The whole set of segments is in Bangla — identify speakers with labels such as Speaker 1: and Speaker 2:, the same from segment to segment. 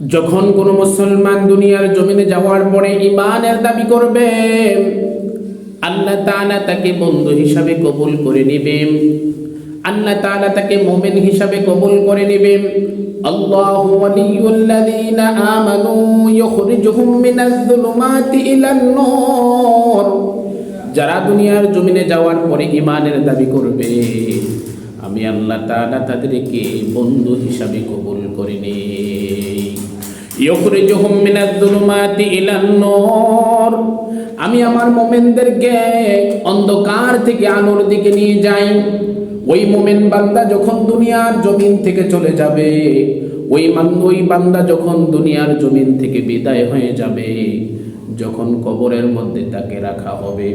Speaker 1: যখন কোনো মুসলমান দুনিয়ার জমিনে যাওয়ার পরে ইমানের দাবি করবে, আল্লাহ তাআলা তাকে বন্ধু হিসাবে কবুল করে নেবেন আল্লাহ তাআলা তাকে মোমেন হিসাবে কবুল করে নেবেন আল্লাহু ওয়ালিয়ুল্লাযীনা আমানু ইখরিজুহুম মিনাজ যুলুমাতি ইলান নূর। যারা দুনিয়ার জমিনে যাওয়ার পরে ইমানের দাবি করবে, আমি আল্লাহ তাআলা তাদেরকে বন্ধু হিসাবে কবুল করে নেই ইখরিজুহুম মিনাজ যুলুমাতি ইলান নূর। আমি আমার মোমেনদেরকে অন্ধকার থেকে আলোর দিকে নিয়ে যাই। ওই মোমেন বান্দা যখন দুনিয়ার জমিন থেকে চলে যাবে, ওই ওই বান্দা যখন দুনিয়ার জমিন থেকে বিদায় হয়ে যাবে, যখন কবরের মধ্যে তাকে রাখা হবে।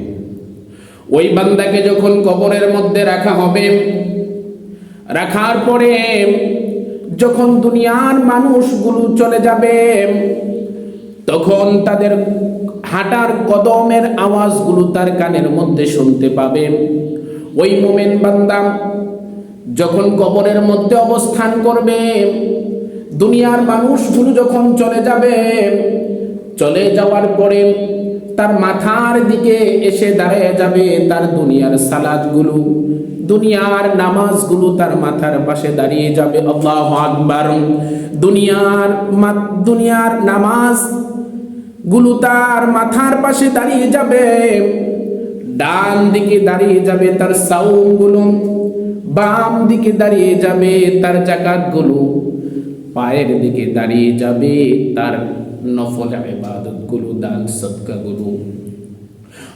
Speaker 1: ওই বান্দাকে যখন কবরের মধ্যে রাখা হবে, রাখার পরে যখন দুনিয়ার মানুষগুলো চলে যাবে, তখন তাদের হাঁটার কদমের আওয়াজগুলো তার কানের মধ্যে শুনতে পাবে। ওই মোমেন বান্দাম যখন কবরের মধ্যে অবস্থান করবে, দুনিয়ার মানুষগুলো যখন চলে যাবে, চলে যাওয়ার পরে তার মাথার দিকে এসে দাঁড়িয়ে যাবে তার দুনিয়ার সালাদগুলো। দুনিয়ার নামাজগুলো তার মাথার পাশে দাঁড়িয়ে যাবে, আল্লাহ আকবার। দুনিয়ার দুনিয়ার নামাজগুলো তার মাথার পাশে দাঁড়িয়ে যাবে, ডান দিকে দাঁড়িয়ে যাবে তার সাউমগুলো বাম দিকে দাঁড়িয়ে যাবে তার জাকাতগুলো পায়ের দিকে দাঁড়িয়ে যাবে তার নফল ইবাদতগুলো দান সদকা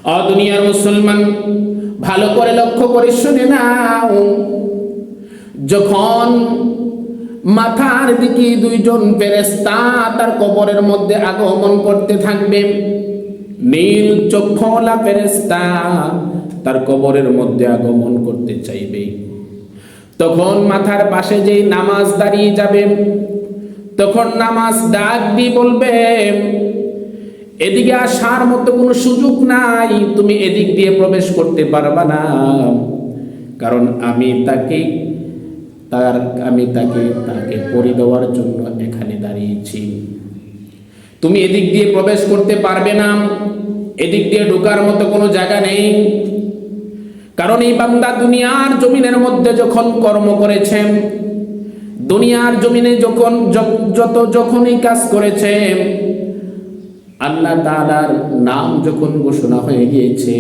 Speaker 1: অদুনিয়ার মুসলমান, ভালো করে লক্ষ্য করে শুনে নাও। যখন মাথার দিকে দুইজন ফেরেস্তা তার কবরের মধ্যে আগমন করতে থাকবে, নীল চক্ষলা ফেরেস্তা তার কবরের মধ্যে আগমন করতে চাইবে। তখন মাথার পাশে যে নামাজ দাঁড়িয়ে যাবে, তখন নামাজ ডাক দিয়ে বলবে এদিকে আসার মতো কোনো সুযোগ নাই, তুমি এদিক দিয়ে প্রবেশ করতে পারবা না। কারণ আমি তাকে, তার, আমি তাকে তাকে পরি দেওয়ার জন্য এখানে দাঁড়িয়েছি। তুমি এদিক দিয়ে প্রবেশ করতে পারবে না। এদিক দিয়ে ঢোকার মতো কোনো জায়গা নেই। কারণ এই বান্দা দুনিয়ার জমিনের মধ্যে যখন কর্ম করেছেন দুনিয়ার জমিনে যখন যত যখনই কাজ করেছে আল্লাহ তাআলার নাম যখন ঘোষণা হয়ে গিয়েছে,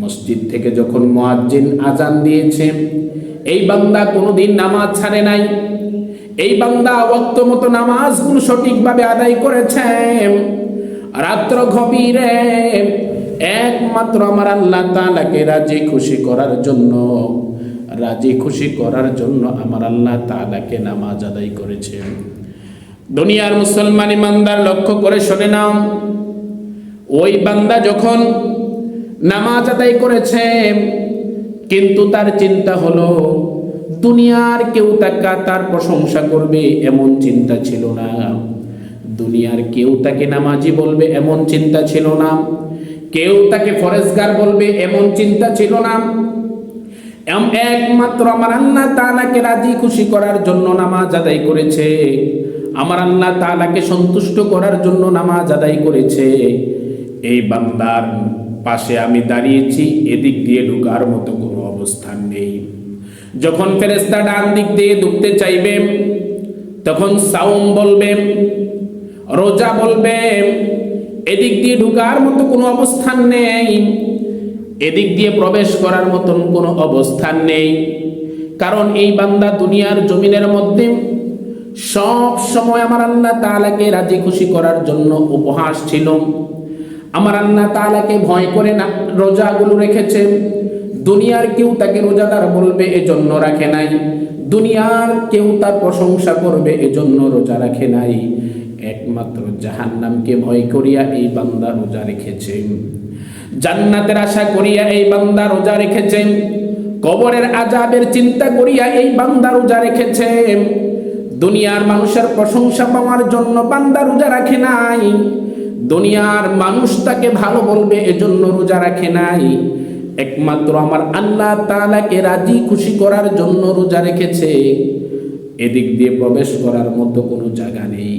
Speaker 1: মসজিদ থেকে যখন মুয়াজ্জিন আজান দিয়েছে, এই বান্দা কোনোদিন নামাজ ছাড়ে নাই। এই বান্দা ওয়াক্ত মতো নামাজগুলো সঠিকভাবে আদায় করেছে। রাত্র গভীরে একমাত্র আমার আল্লাহ তালাকে রাজি খুশি করার জন্য, রাজি খুশি করার জন্য আমার আল্লাহ তাআলাকে নামাজ আদায় করেছে। দুনিয়ার মুসলমান ইমানদার লক্ষ্য করে শোনে নাও ওই বান্দা যখন নামাজ আদায় করেছে, কিন্তু তার চিন্তা হলো, দুনিয়ার কেউ তাকে তার প্রশংসা করবে এমন চিন্তা ছিল না। দুনিয়ার কেউ তাকে নামাজি বলবে এমন চিন্তা ছিল না। কেউ তাকে ফরেজগার বলবে এমন চিন্তা ছিল না। একমাত্র আমার আল্লাহ তাআলাকে রাজি খুশি করার জন্য নামাজ আদায় করেছে। আমার আল্লাহ তাআলাকে সন্তুষ্ট করার জন্য নামাজ আদায় করেছে। এই বান্দার পাশে আমি দাঁড়িয়েছি, এদিক দিয়ে ঢুকার মতো কোনো অবস্থান নেই। যখন ফেরেস্তা ডান দিক দিয়ে ঢুকতে চাইবে, তখন সাউম বলবে, রোজা বলবে, এদিক দিয়ে ঢুকার মতো কোনো অবস্থান নেই। এদিক দিয়ে প্রবেশ করার মতন কোনো অবস্থান নেই। কারণ এই বান্দা দুনিয়ার জমিনের মধ্যে সব সময় আমার আল্লাহ তালাকে রাজি খুশি করার জন্য উপহাস ছিল। আমার আল্লাহ তালাকে ভয় করে না, রোজাগুলো রেখেছে। দুনিয়ার কেউ তাকে রোজাদার বলবে এজন্য রাখে নাই। দুনিয়ার কেউ তার প্রশংসা করবে এজন্য রোজা রাখে নাই। একমাত্র জাহান্নামকে ভয় করিয়া এই বান্দা রোজা রেখেছে। জান্নাতের আশা করিয়া এই বান্দা রোজা রেখেছে। কবরের আজাবের চিন্তা করিয়া এই বান্দা রোজা রেখেছে। দুনিয়ার মানুষের প্রশংসা পাওয়ার জন্য বান্দা রোজা রাখে নাই। দুনিয়ার মানুষ তাকে ভালো বলবে, এজন্য রোজা রাখে নাই। একমাত্র আমার আল্লাহ তাআলাকে রাজি খুশি করার জন্য রোজা রেখেছে। এদিক দিয়ে প্রবেশ করার মতো কোনো জায়গা নেই।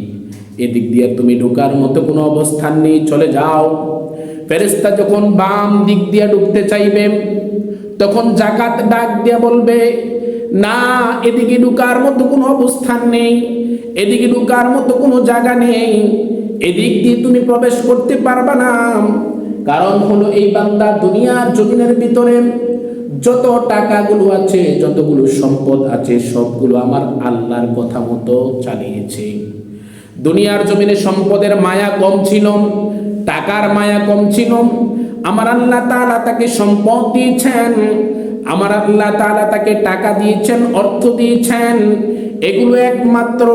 Speaker 1: এদিক দিয়ে তুমি ঢোকার মতো কোনো অবস্থান নেই, চলে যাও। ফেরেস্তা যখন বাম দিক দিয়ে ঢুকতে চাইবে, তখন জাকাত ডাক দিয়ে বলবে না, এদিকে ঢুকার মতো কোনো অবস্থান নেই, এদিকে ঢুকার মতো কোনো জায়গা নেই। এদিক দিয়ে তুমি প্রবেশ করতে পারবা না। কারণ হলো এই বান্দা দুনিয়ার জমিনের ভিতরে যত টাকাগুলো আছে, যতগুলো সম্পদ আছে, সবগুলো আমার আল্লাহর কথা মতো চালিয়েছে। দুনিয়ার জমিনে সম্পদের মায়া কম ছিল, টাকার মায়া কম ছিল। আমার আল্লাহ তাআলা তাকে সম্পদ দিয়েছেন। আমার আল্লাহ তাআলা তাকে টাকা দিয়েছেন, অর্থ দিয়েছেন। এগুলো একমাত্র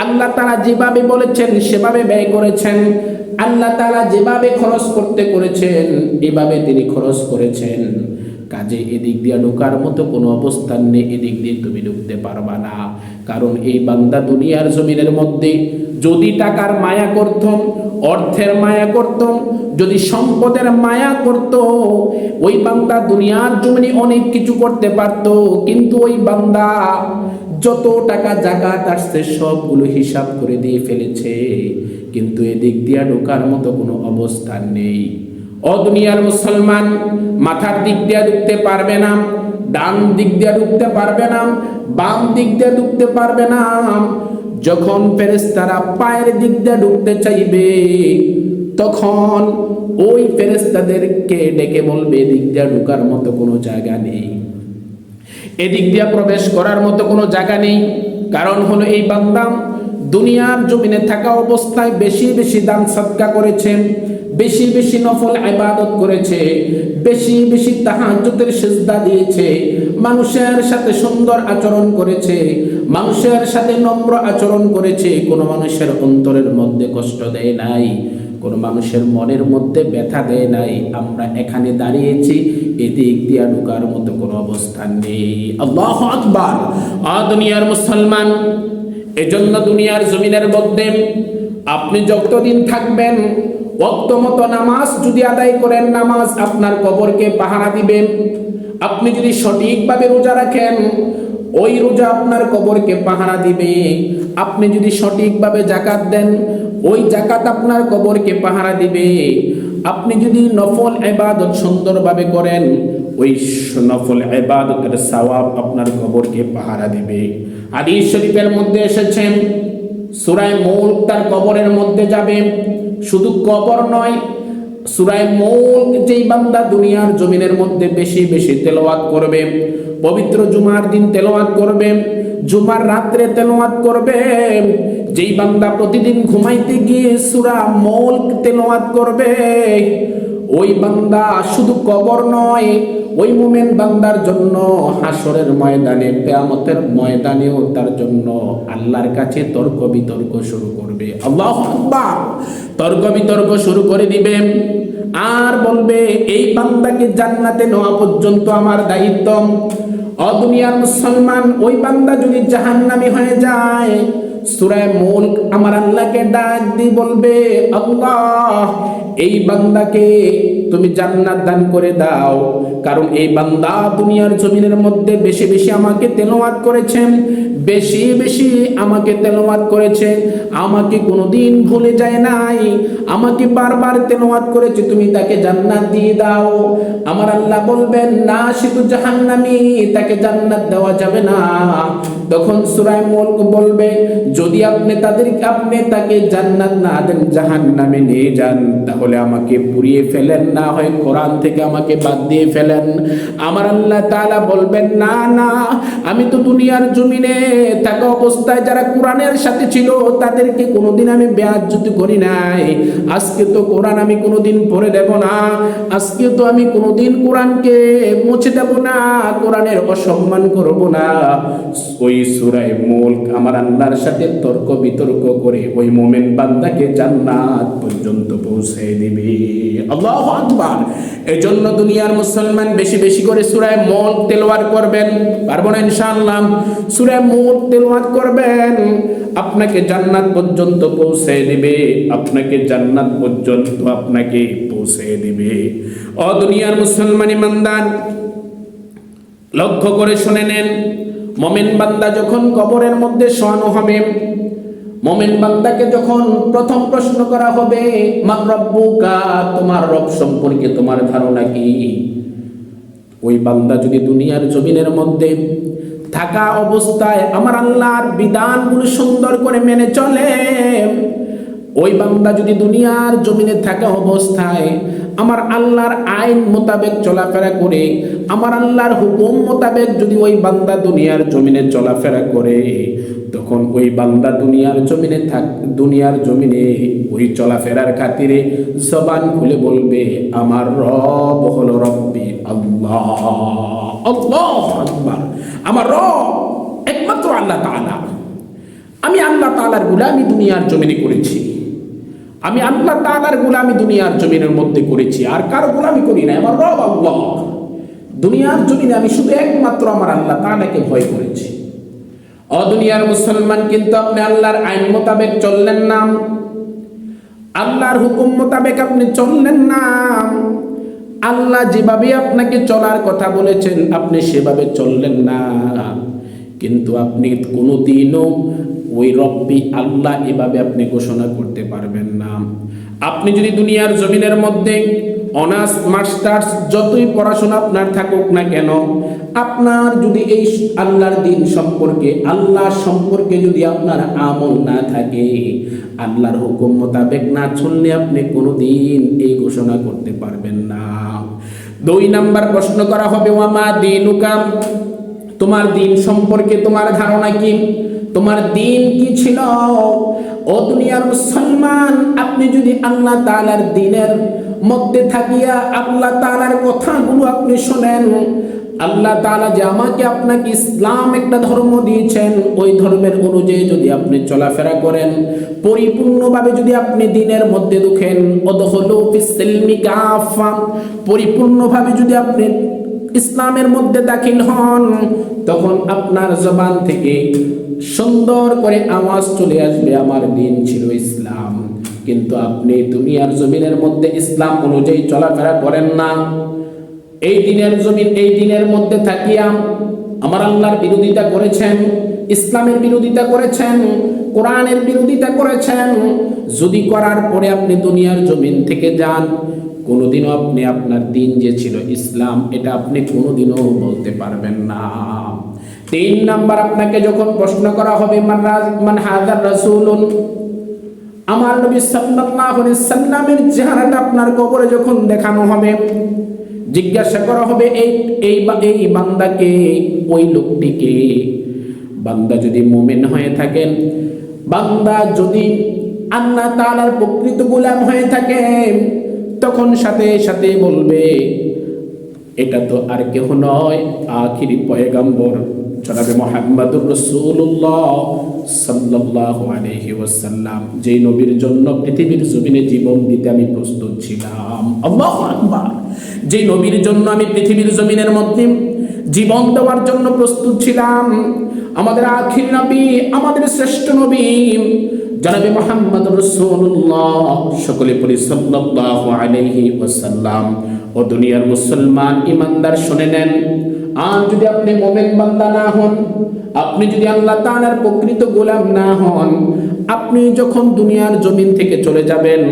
Speaker 1: আল্লাহ তারা যেভাবে বলেছেন, সেভাবে ব্যয় করেছেন। আল্লাহ তারা যেভাবে খরচ করতে করেছেন, এভাবে তিনি খরচ করেছেন। কাজে এদিক দিয়ে ঢোকার মতো কোনো অবস্থান নেই, এদিক দিয়ে তুমি ঢুকতে পারবা না। কারণ এই বান্দা দুনিয়ার জমিনের মধ্যে যদি টাকার মায়া করত, অর্থের মায়া করত, যদি সম্পদের মায়া করত, ওই বান্দা দুনিয়ার জমিনে অনেক কিছু করতে পারত। কিন্তু ওই বান্দা যত টাকা জাকাত আসছে সবগুলো হিসাব করে দিয়ে ফেলেছে। কিন্তু এদিক দিয়ে ঢোকার মতো কোনো অবস্থান নেই। অদুনিয়ার মুসলমান মাথার দিক দিয়ে ঢুকতে পারবে না, ডান দিক দিয়ে ঢুকতে পারবে না, বাম দিক দিয়ে ঢুকতে পারবে না। যখন ফেরেস্তারা পায়ের দিক দিয়ে ঢুকতে চাইবে, তখন ওই ফেরেস্তাদেরকে ডেকে বলবে এদিক দিয়ে ঢুকার মতো কোনো জায়গা নেই। এদিক দিয়ে প্রবেশ করার মতো কোনো জায়গা নেই। কারণ হলো এই বান্দা দুনিয়ার জমিনে থাকা অবস্থায় বেশি বেশি দান সৎকা করেছেন বেশি বেশি নফল ইবাদত করেছে, বেশি বেশি তাহাজ্জুদের সিজদা দিয়েছে, মানুষের সাথে সুন্দর আচরণ করেছে, মানুষের সাথে নম্র আচরণ করেছে, কোনো মানুষের অন্তরের মধ্যে কষ্ট দেয় নাই, কোনো মানুষের মনের মধ্যে ব্যথা দেয় নাই, আমরা এখানে দাঁড়িয়েছি, এদিক দিয়া ঢুকার মতো কোনো অবস্থান নেই। আল্লাহ আকবার। আ দুনিয়ার মুসলমান, এজন্য দুনিয়ার জমিনের মধ্যে আপনি যতদিন থাকবেন মতো নামাজ যদি আদায় করেন, নামাজ আপনার কবরকে পাহারা দিবেন আপনি যদি সঠিকভাবে রোজা রাখেন, ওই রোজা আপনার কবরকে পাহারা দিবে। আপনি যদি সঠিকভাবে জাকাত দেন, ওই জাকাত আপনার কবরকে পাহারা দিবে। আপনি যদি নফল এবাদত সুন্দরভাবে করেন, ওই নফল এবাদতের সওয়াব আপনার কবরকে পাহারা দিবে। হাদিস শরীফের মধ্যে এসেছেন সুরায় মৌল তার কবরের মধ্যে যাবে। শুধু কবর নয়, সুরায় মৌল যেই বান্দা দুনিয়ার জমিনের মধ্যে বেশি বেশি তেলাওয়াত করবে, পবিত্র জুমার দিন তেলাওয়াত করবে, জুমার রাত্রে তেলাওয়াত করবে, যেই বান্দা প্রতিদিন ঘুমাইতে গিয়ে সুরা মৌল তেলাওয়াত করবে, ওই বান্দা শুধু কবর নয় ওই মুমেন বান্দার জন্য হাসরের ময়দানে, কেয়ামতের ময়দানেও তার জন্য আল্লাহর কাছে তর্ক বিতর্ক শুরু করবে। আল্লাহ তর্ক বিতর্ক শুরু করে দিবে। আর বলবে, এই বান্দাকে জান্নাতে নেওয়া পর্যন্ত আমার দায়িত্ব। অদুনিয়ার মুসলমান, ওই বান্দা যদি জাহান্নামি হয়ে যায়, সুরায় মুলক আমার আল্লাহকে ডাক দি বলবে, আল্লাহ, এই বান্দাকে তুমি জান্নাত দান করে দাও। কারণ এই বান্দা দুনিয়ার জমিনের মধ্যে বেশি বেশি আমাকে তেলোয়াত করেছেন। বেশি বেশি আমাকে তেলাওয়াত করেছে। আমাকে কোনোদিন ভুলে যায় নাই। আমাকে বারবার তেলাওয়াত করেছে, তুমি তাকে জান্নাত দিয়ে দাও। আমার আল্লাহ বলবেন, না, সে জাহান্নামী, তাকে জান্নাত দেওয়া যাবে না। তখন সুরায় মুলক বলবে, যদি আপনি তাদেরকে আপনি তাকে জান্নাত না দেন, জাহান্নামে নিয়ে যান, তাহলে আমাকে পুড়িয়ে ফেলেন না হয় কোরআন থেকে আমাকে বাদ দিয়ে ফেলেন। আমার আল্লাহ তাআলা বলবেন, না না, আমি তো দুনিয়ার জমিনে থাকা অবস্থায় যারা কোরআনের সাথে ছিল, তাদেরকে কোনোদিন আমি বেয়াজ্জতি করি নাই। আজকে তো কোরআন আমি কোনোদিন পড়ে দেব না। আজকে তো আমি কোনোদিন কোরআনকে মুছে দেব না, কোরআনের অসম্মান করব না। ওই সুরায় মুলক আমার আল্লাহর সাথে তর্ক বিতর্ক করে ওই মোমেন বান্দাকে জান্নাত পর্যন্ত পৌঁছে দিবে। আল্লাহু আকবার। এজন্য দুনিয়ার মুসলমান বেশি বেশি করে সুরায় মুলক তেলাওয়াত করবেন। পারব না ইনশাআল্লাহ? সূরায় মুলক তেলাওয়াত করবেন, আপনাকে জান্নাত পর্যন্ত পৌঁছে দিবে। আপনাকে জান্নাত পর্যন্ত আপনাকে পৌঁছে দিবে। ও দুনিয়ার মুসলমান ইমানদার, লক্ষ্য করে শুনে নেন, মমেন বান্দা যখন কবরের মধ্যে শোয়ানো হবে মোমেন বান্দাকে যখন প্রথম প্রশ্ন করা হবে মান রব্বুকা, তোমার রব সম্পর্কে তোমার ধারণা কি? ওই বান্দা যদি দুনিয়ার জমিনের মধ্যে থাকা অবস্থায় আমার আল্লাহর বিধানগুলো সুন্দর করে মেনে চলে, ওই বান্দা যদি দুনিয়ার জমিনে থাকা অবস্থায় আমার আল্লাহর আইন মোতাবেক চলাফেরা করে, আমার আল্লাহর হুকুম মোতাবেক যদি ওই বান্দা দুনিয়ার জমিনে চলাফেরা করে, তখন ওই বান্দা দুনিয়ার জমিনে থাক, দুনিয়ার জমিনে ওই চলাফেরার খাতিরে জবান খুলে বলবে, আমার রব হলো রব্বি আল্লাহ আল্লাহ আকবার, আমার রব একমাত্র আল্লাহ তাআলা। আমি আল্লাহ তাআলার গুলামি দুনিয়ার জমিনে করেছি। আমি আল্লাহ তাআলার গুলামি দুনিয়ার জমিনের মধ্যে করেছি, আর কারও গুলামি করি না আমার রব আল্লাহ। দুনিয়ার জমিনে আমি শুধু একমাত্র আমার আল্লাহ তাআলাকে ভয় করেছি। অদুনিয়ার মুসলমান কিন্তু আপনি আল্লাহর আইন মোতাবেক চললেন না। আল্লাহর হুকুম মোতাবেক আপনি চললেন না। আল্লাহ যেভাবে আপনাকে চলার কথা বলেছেন, আপনি সেভাবে চললেন না। কিন্তু আপনি কোনোদিনও ওই রব্বি আল্লাহ এভাবে আপনি ঘোষণা করতে পারবেন না। আপনি যদি দুনিয়ার জমিনের মধ্যে অনার্স, মাস্টার্স যতই পড়াশোনা আপনার থাকুক না কেন, আপনার যদি এই আল্লাহর দিন সম্পর্কে আল্লাহ সম্পর্কে যদি আপনার আমল না থাকে, আল্লাহর হুকুম মোতাবেক না চললে আপনি কোনোদিন এই ঘোষণা করতে পারবেন না। দুই নাম্বার প্রশ্ন করা হবে, ওয়ামা দিনুকাম তোমার দিন সম্পর্কে তোমার ধারণা কি? তোমার দিন কি ছিল? ও দুনিয়ার মুসলমান, আপনি যদি আল্লাহ তাআলার দিনের মধ্যে থাকিয়া আল্লাহ তালার কথাগুলো আপনি শোনেন, আল্লাহ তাআলা যে আমাকে আপনাকে ইসলাম একটা ধর্ম দিয়েছেন, ওই ধর্মের অনুযায়ী যদি আপনি চলাফেরা করেন, পরিপূর্ণভাবে যদি আপনি দিনের মধ্যে দুখেন পরিপূর্ণভাবে যদি আপনি ইসলামের মধ্যে দাখিল হন, তখন আপনার জবান থেকে সুন্দর করে আওয়াজ চলে আসবে, আমার দিন ছিল ইসলাম। কিন্তু আপনি দুনিয়ার জমিনের মধ্যে ইসলাম অনুযায়ী চলাফেরা করেন না। এই দিনের জমিন, এই দিনের মধ্যে থাকিয়া আমার আল্লাহর বিরোধিতা করেছেন, ইসলামের বিরোধিতা করেছেন, কোরআনের বিরোধিতা করেছেন। যদি করার পরে আপনি দুনিয়ার জমিন থেকে যান কোনোদিনও আপনি আপনার দিন যে ছিল ইসলাম, এটা আপনি কোনোদিনও বলতে পারবেন না। তিন নাম্বার আপনাকে যখন প্রশ্ন করা হবে হাজার আমার নবী সাল্লামের চেহারাটা আপনার কবরে যখন দেখানো হবে, জিজ্ঞাসা করা হবে, এই এই বান্দাকে ওই লোকটিকে বান্দা যদি মুমিন হয়ে থাকেন, বান্দা যদি আল্লাহ তাআলার প্রকৃত গোলাম হয়ে থাকে তখন সাথে সাথে বলবে, এটা তো আর কেহ নয়, আখিরি পয়গাম্বর। জনাবে মোহাম্মদুর রসুল্লাহ সাল্লাল্লাহু আলাইহি ওয়াসাল্লাম। যেই নবীর জন্য পৃথিবীর জমিনে জীবন দিতে আমি প্রস্তুত ছিলাম। আল্লাহু আকবার। যেই নবীর জন্য আমি পৃথিবীর জমিনের মধ্যে জীবন দেওয়ার জন্য প্রস্তুত ছিলাম, আমাদের আখির নবী, আমাদের শ্রেষ্ঠ নবী জনাবে মোহাম্মদ রসুল্লাহ, সকলে পড়ি সাল্লাল্লাহু আলাইহি ওয়াসাল্লাম। ও দুনিয়ার মুসলমান ইমানদার শুনে নেন। আর যদি আপনি মোমেন বান্দা না হন, আপনি যদি আল্লাহ তাআলার প্রকৃত গোলাম না হন, আপনি যখন দুনিয়ার জমিন থেকে চলে যাবেন,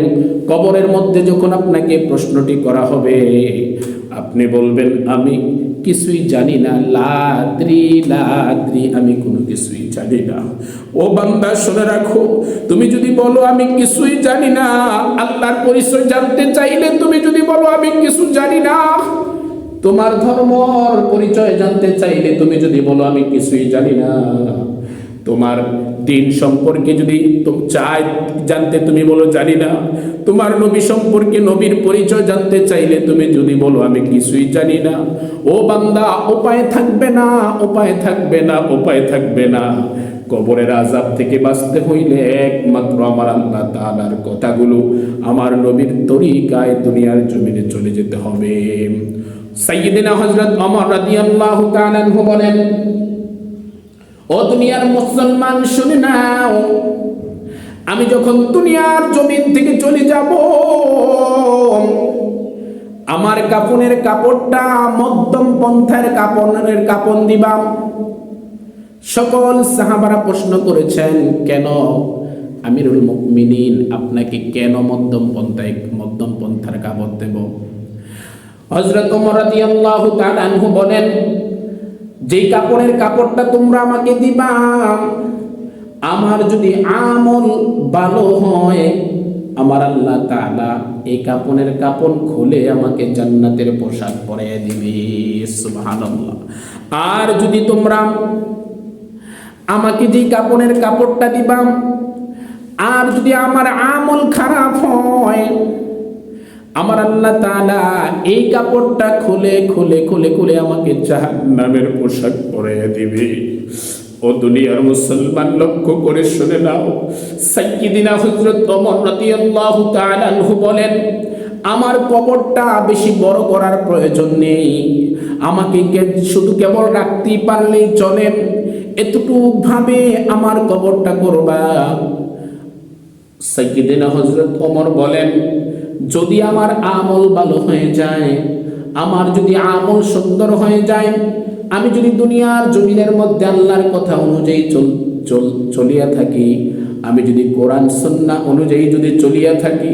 Speaker 1: কবরের মধ্যে যখন আপনাকে প্রশ্নটি করা হবে, আপনি বলবেন, আমি কিছুই জানি না। লাদ্রি লাদ্রি, আমি কোনো কিছুই জানি না। ও বান্দা, শুনে রাখো, তুমি যদি বলো আমি কিছুই জানি না, আল্লাহর পরিচয় জানতে চাইলে তুমি যদি বলো আমি কিছু জানি না, তোমার ধর্মর পরিচয় জানতে চাইলে তুমি যদি বলো আমি কিছুই জানি না। তোমার দিন সম্পর্কে যদি চাই জানতে তুমি বলো, জানি না। তোমার নবী সম্পর্কে নবীর পরিচয় জানতে চাইলে তুমি যদি বলো, আমি কিছুই জানি না। ও বান্দা, উপায় থাকবে না, উপায় থাকবে না, উপায় থাকবে না। কবরের আজাব থেকে বাঁচতে হইলে একমাত্র আমার আল্লাহ তাআলার কথাগুলো আমার নবীর তরিকায় দুনিয়ার জমিনে চলে যেতে হবে। সাইয়্যিদিনা হযরত ওমর রাদিয়াল্লাহু তাআলা বলেন ও দুনিয়ার মুসলমান, শুনে নাও। আমি যখন দুনিয়ার জমিন থেকে চলে যাব, আমার কাপনের কাপড়টা মধ্যম পন্থার কাপনের কাপন দিবাম। সকল সাহাবারা প্রশ্ন করেছেন, কেন আমিরুল মুমিনিন, আপনাকে কেন মধ্যম পন্থায়, মধ্যম পন্থার কাপড় দেব? হজরত ওমর রাদিয়াল্লাহু আনহু বলেন যেই কাপড়ের কাপড়টা তোমরা আমাকে দিবা, আমার যদি আমল ভালো হয়, আমার আল্লাহ তাআলা এই কাপড়ের কাপড় খুলে আমাকে জান্নাতের পোশাক পরিয়ে দিবে। আর যদি তোমরা আমাকে যে কাপড়ের কাপড়টা দিবাম আর যদি আমার আমল খারাপ হয় আমার আল্লাহ তাআলা এই কাপড়টা খুলে খুলে খুলে খুলে আমাকে জাহান্নামের পোশাক পরিয়ে দিবে। ও দুনিয়ার মুসলমান, লক্ষ্য করে শুনে নাও। সাইয়্যিদিনা হযরত ওমর রাদিয়াল্লাহু তাআলা আনহু বলেন, আমার কবরটা বেশি বড় করার প্রয়োজন নেই। আমাকে শুধু কেবল রাখতেই পারলেই চলে। এতটুকু ভাবে আমার কবরটা করবা। সাইয়্যিদিনা হযরত ওমর বলেন যদি আমার আমল ভালো হয়ে যায়, আমার যদি আমল সুন্দর হয়ে যায়, আমি যদি দুনিয়ার জমিনের মধ্যে আল্লাহর কথা অনুযায়ী চল চল, চলিয়া থাকি, আমি যদি কোরআন, সন্না অনুযায়ী যদি চলিয়া থাকি,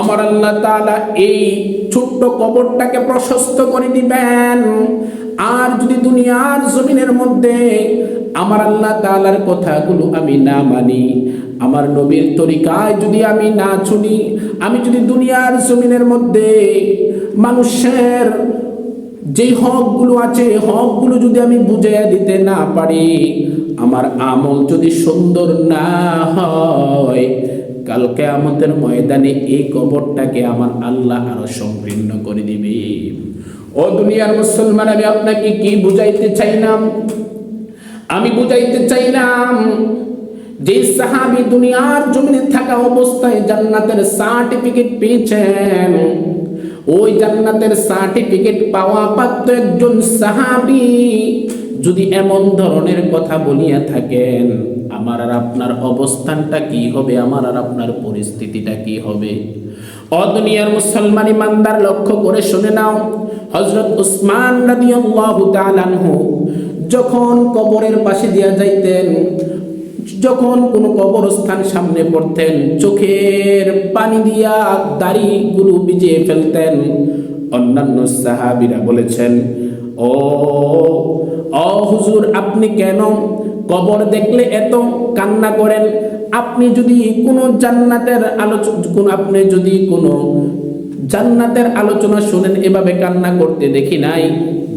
Speaker 1: আমার আল্লাহ তাআলা এই ছোট্ট কবরটাকে প্রশস্ত করে দিবেন। আর যদি দুনিয়ার জমিনের মধ্যে আমার আল্লাহ তালার কথাগুলো আমি না মানি আমার নবীর তরিকায় যদি আমি না চলি আমি যদি দুনিয়ার জমিনের মধ্যে মানুষের যে হকগুলো আছে হকগুলো যদি আমি বুঝাইয়া দিতে না পারি, আমার আমল যদি সুন্দর না হয়, কালকে আমাদের ময়দানে এই কবরটাকে আমার আল্লাহ আরও সংকীর্ণ করে দিবে। ও দুনিয়ার মুসলমান, আমি আপনাকে কি বুঝাইতে চাইলাম? আমি বুঝাইতে চাইলাম যে সাহাবি দুনিয়ার জমিনে থাকা অবস্থায় জান্নাতের সার্টিফিকেট পেয়েছেন, ওই জান্নাতের সার্টিফিকেট পাওয়া পাত্র একজন সাহাবি যদি এমন ধরনের কথা বলিয়া থাকেন, আমার আর আপনার অবস্থানটা কি হবে? আমার আর আপনার পরিস্থিতিটা কি হবে? অদুনিয়ার মুসলমান ইমানদার লক্ষ্য করে শুনে নাও হজরত উসমান রাদিয়াল্লাহু তাআলা যখন কবরের পাশে দিয়া যাইতেন যখন কোনো কবরস্থান সামনে পড়তেন, চোখের পানি দিয়া দাড়িগুলো ভিজিয়ে ফেলতেন। অন্যান্য সাহাবিরা বলেছেন, ও হুজুর, আপনি কেন কবর দেখলে এত কান্না করেন? আপনি যদি কোনো জান্নাতের আলোচনা আপনি যদি কোনো জান্নাতের আলোচনা শুনেন, এভাবে কান্না করতে দেখি নাই।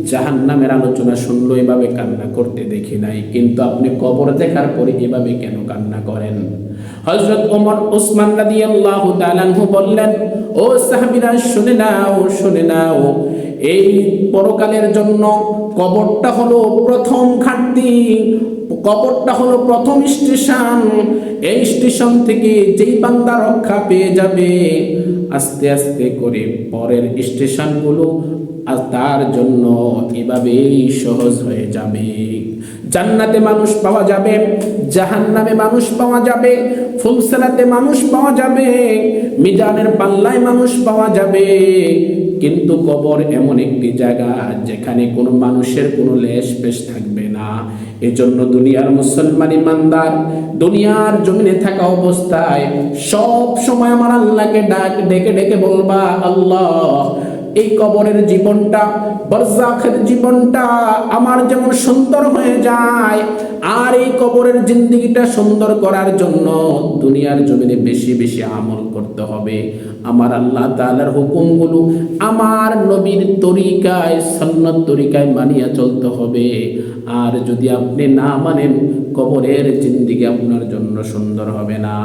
Speaker 1: জাহান্নামের আলোচনা শুনলো, এভাবে কান্না করতে দেখি নাই। কিন্তু আপনি কবর দেখার পরে এভাবে কেন কান্না করেন? হযরত ওমর ওসমান রাদিয়াল্লাহু তাআলা আনহু বললেন, ও সাহাবীরা, শুনে নাও শুনে নাও। এই পরকালের জন্য কবরটা হলো প্রথম ঘাটতি, কবরটা হলো প্রথম স্টেশন। এই স্টেশন থেকে যেই বান্দা রক্ষা পেয়ে যাবে। আস্তে আস্তে করে পরের স্টেশনগুলো আর তার জন্য এভাবেই সহজ হয়ে যাবে। জান্নাতে মানুষ পাওয়া যাবে, জাহান্নামে মানুষ পাওয়া যাবে, ফুলসেলাতে মানুষ পাওয়া যাবে, মিজানের পাল্লায় মানুষ পাওয়া যাবে। কিন্তু কবর এমন একটি জায়গা যেখানে কোনো মানুষের কোনো লেশ পেশ থাকবে না। এজন্য দুনিয়ার মুসলমান ইমানদার দুনিয়ার জমিনে থাকা অবস্থায় সব সময় আমার আল্লাহকে ডাক, ডেকে ডেকে বলবা, আল্লাহ এই কবরের জীবনটা বরজাখের জীবনটা আমার যেমন সুন্দর হয়ে যায়, আর এই কবরের জিন্দগিটা সুন্দর করার জন্য দুনিয়ার জমিনে বেশি বেশি আমল করতে হবে। আমার আল্লাহ তাআলার হুকুমগুলো আমার নবীর তরিকায় সন্ন্যত তরিকায় মানিয়া চলতে হবে। আর যদি আপনি না মানেন, কবরের জিন্দিগি আপনার জন্য সুন্দর হবে না।